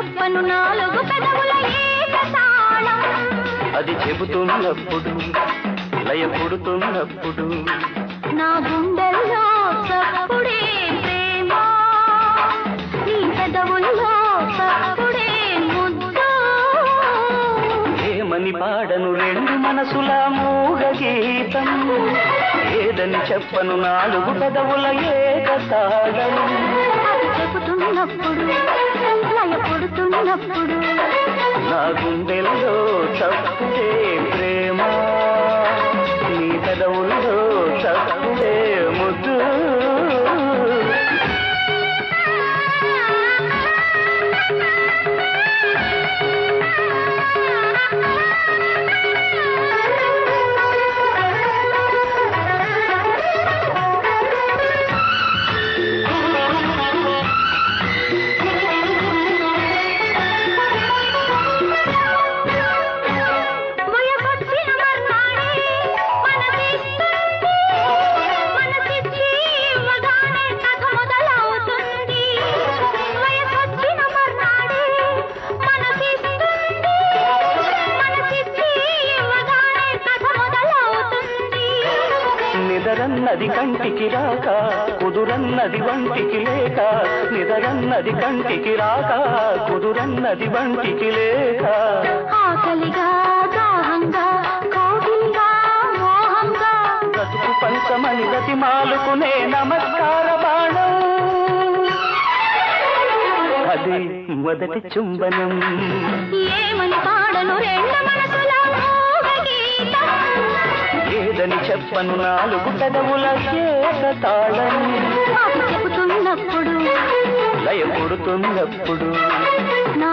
చెప్పను నాలుగు పెదవుల అది చెబుతున్నప్పుడు లయ పుడుతున్నప్పుడు. నా గుండెల్లో చప్పుడే ప్రేమ. నీ పెదవుల్లో చప్పుడే ముద్దు. ఏమని పాడను రెండు మనసుల మూగ గీతం? ఏదని చెప్పను నాలుగు పెదవుల ఏకతాళం అది చెబుతున్నప్పుడు పడుతున్నప్పుడు నా గుండెల్లో తప్పు నిదరన్నది కంటికి రాక కుదురన్నది వంటికి లేక నిదరన్నది కంటికి రాక కుదురన్నది వంటికి లేక. ఆకలిగా దాహంగా కౌగిలిగా మోహంగా. బ్రతుకు పంచమని గతి మాలుకునే నమస్కార బాణం. అది మొదటి చుంబనం. ఏమని పాడను రెండు మనసుల ఏదని చెప్పను నాలుగు పెదవుల ఏక తాళం అది చెబుతున్నప్పుడు లయ పుడుతున్నప్పుడు నా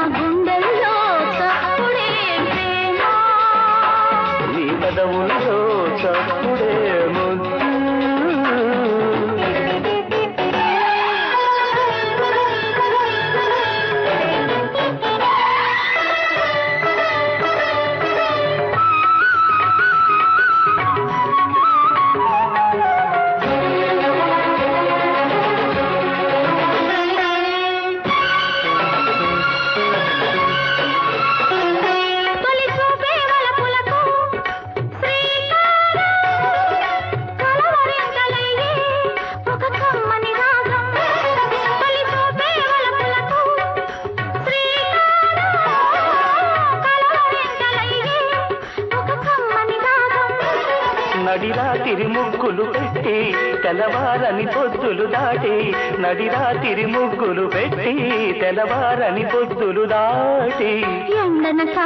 నడిరాతిరి ముగ్గులు పెట్టి తెల్లవారని పొద్దులు దాటి నడిరాతిరి ముగ్గులు పెట్టి తెల్లవారని పొద్దులు దాటి. ఎండనక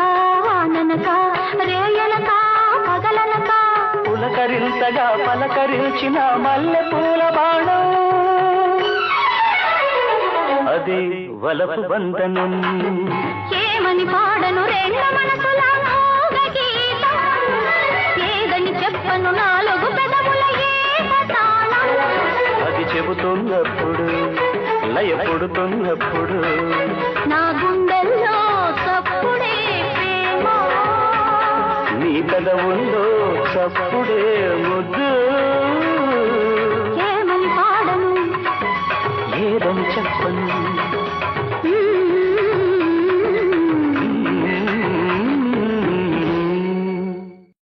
వాననక రేయనక పగలనక. పులకరింతగా పలకరించిన మల్లె పూల బాణం. అది వలపు బంధనం. ఏమని పాడను రెండు పుడుతున్నప్పుడు లయ పుడుతున్నప్పుడు. నా గుండెల్లో తప్పుడే నీ పెద ఉందో తప్పుడే ముద్దు. ఏమని పాడను? ఏదం చెప్పను?